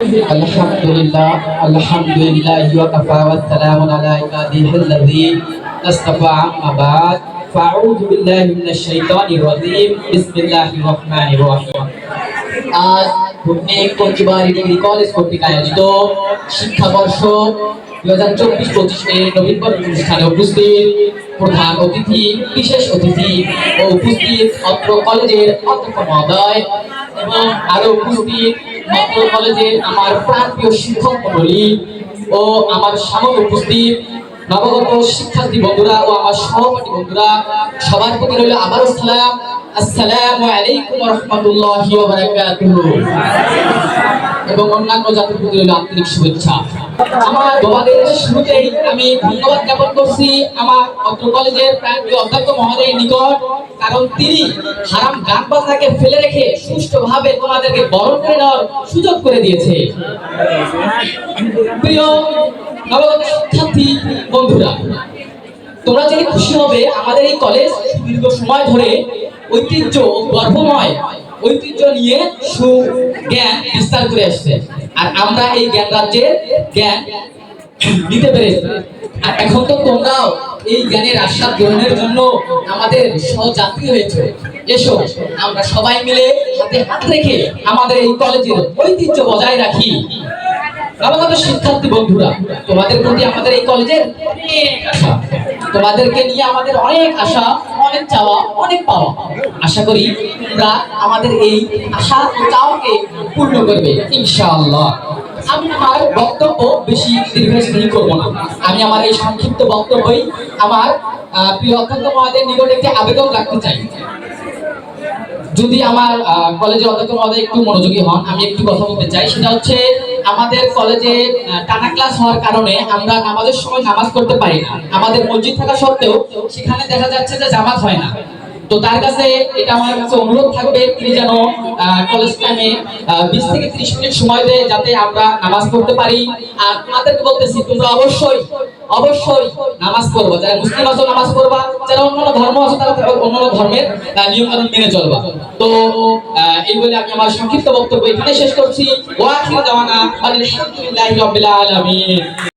الحمد لله الحمد لله وكفى والسلام على عباده الذين اصطفى أما بعد فأعوذ بالله من الشيطان الرجيم بسم الله الرحمن الرحيم আজ ভুটনিক পঞ্চবাড়ি degree college কর্তৃক আয়োজিত শিক্ষাবর্ষ দুই হাজার চব্বিশ পঁচিশে নবীনবরণ অনুষ্ঠানে উপস্থিত প্রধান অতিথি, বিশেষ অতিথি ও উপস্থিত অত্র কলেজের অধ্যক্ষ মহোদয় এবং আরও উপস্থিত অত্র কলেজের আমার প্রাণপ্রিয় শিক্ষক মন্ডলী ও আমার সামনে উপস্থিত নবগত শিক্ষার্থী বন্ধুরা ও আমার সহপাঠী বন্ধুরা, সবার প্রতি রইল আবারও সালাম। আসসালামু আলাইকুম রাহমাতুল্লাহি এবং অন্যান্য জাতির প্রতি রইল আন্তরিক শুভেচ্ছা। আমি ধন্যবাদ জ্ঞাপন করছি আমার অত্র কলেজের অধ্যক্ষ মহোদয়ের নিকট, কারণ তিনি হারাম গান বাজনাকে ফেলে রেখে সুষ্ঠুভাবে তোমাদেরকে বরণ করে নেওয়ার সুযোগ করে দিয়েছে। প্রিয় বন্ধুরা, তোমরা জেনে খুশি হবে, আমাদের এই কলেজ দীর্ঘ সময় ধরে ঐতিহ্য ও গর্বময় ঐতিহ্য নিয়ে সুজ্ঞান বিস্তার করে আসছে। আর আমরা এই জ্ঞান রাজ্যের জ্ঞান নিতে পেরেছি। আর এখন তো তোমরাও এই জ্ঞানের আস্বাদ গ্রহণের জন্য আমাদের সহযাত্রী হয়েছে। এসো, আমরা সবাই মিলে হাতে হাত রেখে আমাদের এই কলেজের ঐতিহ্য বজায় রাখি। নবগত শিক্ষার্থী বন্ধুরা, তোমাদের প্রতি আমাদের এই কলেজের তোমাদেরকে নিয়ে আমাদের অনেক আশা, অনেক চাওয়া, অনেক পাওয়া। আশা করি তোমরা আমাদের এই আশা চাওয়াকে পূর্ণ করবে, ইনশাআল্লাহ। আমি আমার বক্তব্য বেশি দীর্ঘস্থায়ী না। আমি আমার এই সংক্ষিপ্ত বক্তব্যই আমার প্রিয় অধ্যক্ষ নিকট একটি আবেদন রাখতে চাই। যদি আমার আহ, কলেজে অধ্যক্ষ মহোদয় একটু মনোযোগী হন আমি একটু কথা বলতে চাই। সেটা হচ্ছে আমাদের কলেজে টানা ক্লাস হওয়ার কারণে আমরা নামাজের সময় নামাজ করতে পারি না। আমাদের মসজিদ থাকা সত্ত্বেও সেখানে দেখা যাচ্ছে যে জামাত হয় না। তো তার কাছে এটা আমার কাছে অনুরোধ থাকবে, তিনি যেন কলেজ টাইমে বিশ থেকে ত্রিশ মিনিট সময় দেয় যাতে আমরা নামাজ পড়তে পারি। আর তোমাদেরকে বলতেছি, তোমরা অবশ্যই অবশ্যই নামাজ পড়বা। যারা মুসলিম আছো, নামাজ পড়বা। যারা অন্যান্য ধর্ম আছে, তারা অন্যান্য ধর্মের নিয়ম কানুন মেনে চলবা। তো এই বলে আমি আমার সংক্ষিপ্ত বক্তব্য এখানে শেষ করছি। ওয়া আখির দাওয়ানা আলহামদুলিল্লাহি রাব্বিল আলামিন।